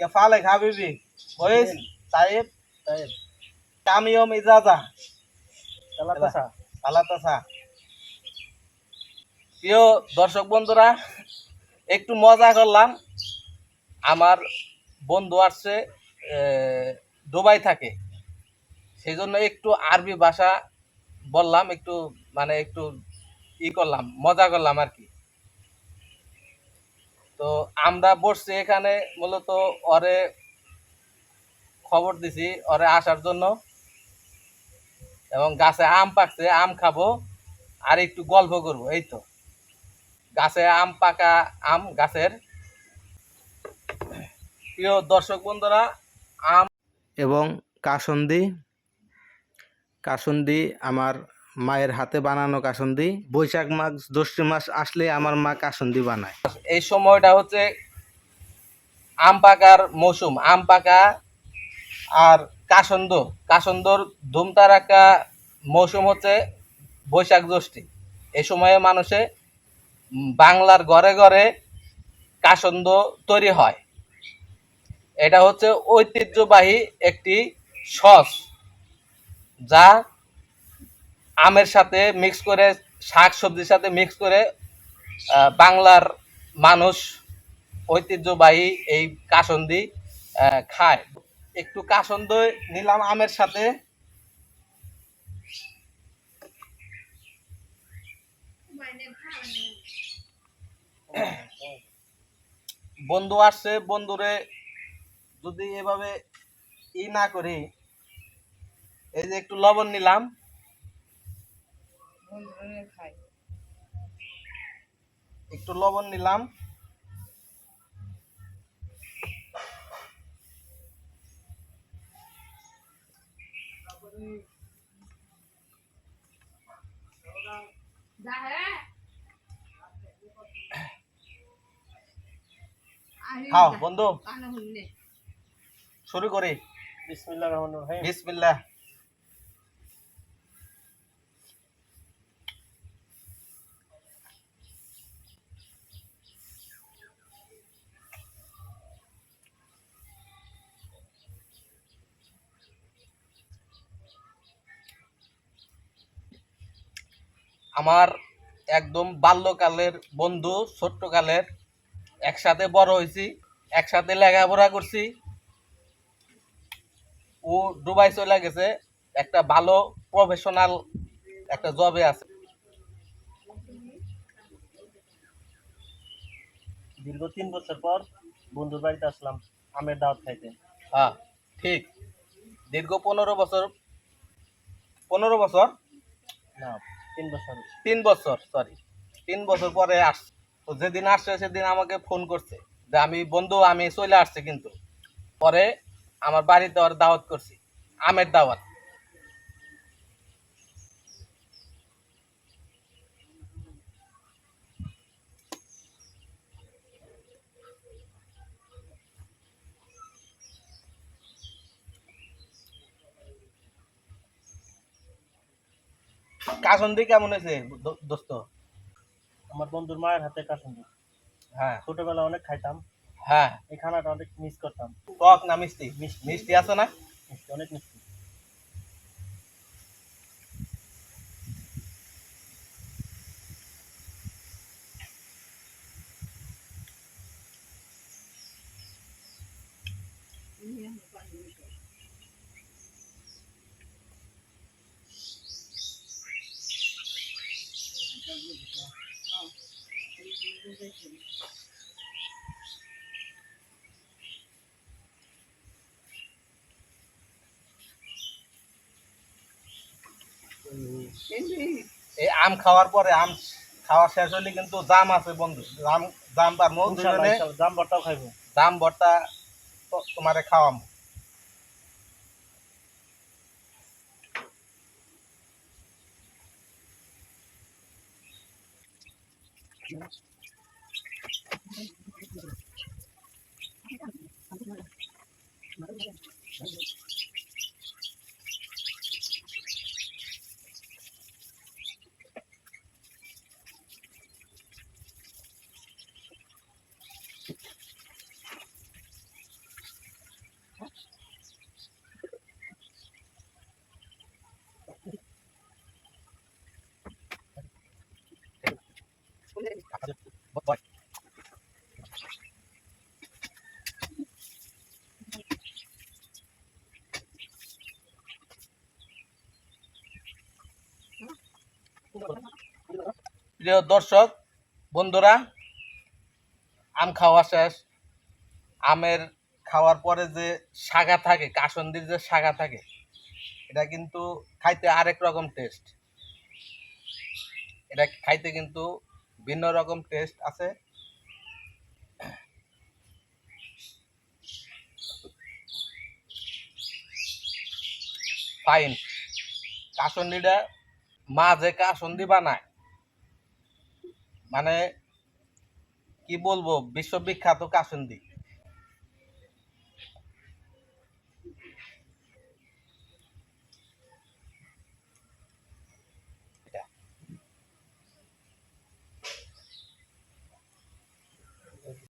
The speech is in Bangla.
كيف حالك حبيبي كويس طيب طيب كم يوم إجازة ثلاثة ساعة আলাদা চা প্রিয় দর্শক বন্ধুরা একটু মজা করলাম আমার বন্ধু আসছে এ, দুবাই থাকে সেই জন্য একটু আরবি ভাষা বললাম একটু মানে একটু ই করলাম মজা করলাম আর কি তো আমরা বসছি এখানে, মূলত ওরে খবর দিছি, ওরে আসার জন্য। এবং গাছে আম পাকছে, আম খাব, আর একটু গল্প করব, এই তো। গাছে আম পাকা আম গাছের। প্রিয় দর্শক বন্ধুরা, আম এবং কাসন্দি। কাসন্দি আমার মায়ের হাতে বানানো কাসন্দি। বৈশাখ মাস জ্যৈষ্ঠ মাস আসলে আমার মা কাসন্দি বানায়। এই সময়টা হচ্ছে আম পাকার মৌসুম। আম পাকা আর কাসন্দ। কাসন্দর ধুমতার একটা মৌসুম হচ্ছে বৈশাখ জ্যৈষ্ঠী। এই সময়ে মানুষে বাংলার ঘরে ঘরে কাসন্দ তৈরি হয়। এটা হচ্ছে ঐতিহ্যবাহী একটি সস, যা আমের সাথে মিক্স করে, শাক সবজির সাথে মিক্স করে বাংলার মানুষ ঐতিহ্যবাহী এই কাসন্দি খায়। একটু কাসন্দ নিলাম আমের সাথে। বন্ধু আসছে, বন্ধুরে যদি এভাবে ই না করি, এই যে একটু লবণ নিলাম। একটু লবণ নিলাম। খাও বন্ধু। শুরু করি। বিসমিল্লাহ রহমান রহিম। বিসমিল্লাহ। আমার একদম বাল্যকালের বন্ধু ছোট্টকালের একসাথে বড় হয়েছি একসাথে লেখাপড়া করছি। ও দুবাই চলে গেছে একটা ভালো প্রফেশনাল একটা জবে আছে। দীর্ঘ তিন বছর পর বন্ধুর বাড়িতে আসলাম আমের দাওয়াত খাইতে। হ্যাঁ ঠিক। দীর্ঘ পনেরো বছর পনেরো বছর? না। তিন বছর তিন বছর সরি তিন বছর পরে আস তো যেদিন আসছে সেদিন আমাকে ফোন করছে। যে আমি, বন্ধু, আমি চলে আসছি কিন্তু। পরে আমার বাড়িতে ওর দাওয়াত করছি, আমের দাওয়াত। কাসন্দি কেমন হয়েছে দোস্ত? আমার বন্ধুর মায়ের হাতে কাসন্দি। হ্যাঁ। ছোটবেলা অনেক খাইতাম। হ্যাঁ। এই খানাটা অনেক মিস করতাম। টক না মিষ্টি? মিষ্টি। মিষ্টি আছে না? মিষ্টি অনেক মিষ্টি। এই আম খাওয়ার পরে আম খাওয়া শেষ হলে কিন্তু জাম আছে বন্ধু জাম জাম পারব জাম ভর্তাও খাইবো জাম ভর্তা তোমারে খাওয়াম Thank you. Thank you. প্রিয় দর্শক, বন্ধুরা, আম খাওয়া শেষ। আমের খাওয়ার পরে যে শাগা থাকে, কাসন্দির যে শাগা থাকে, এটা কিন্তু খাইতে আরেক রকম টেস্ট এটা খাইতে কিন্তু ভিন্ন রকম টেস্ট আছে। ফাইন কাসন্দিটা মা যে কাসন্দি বানায়। মানে কি বলব বিশ্ববিখ্যাত কাসন্দি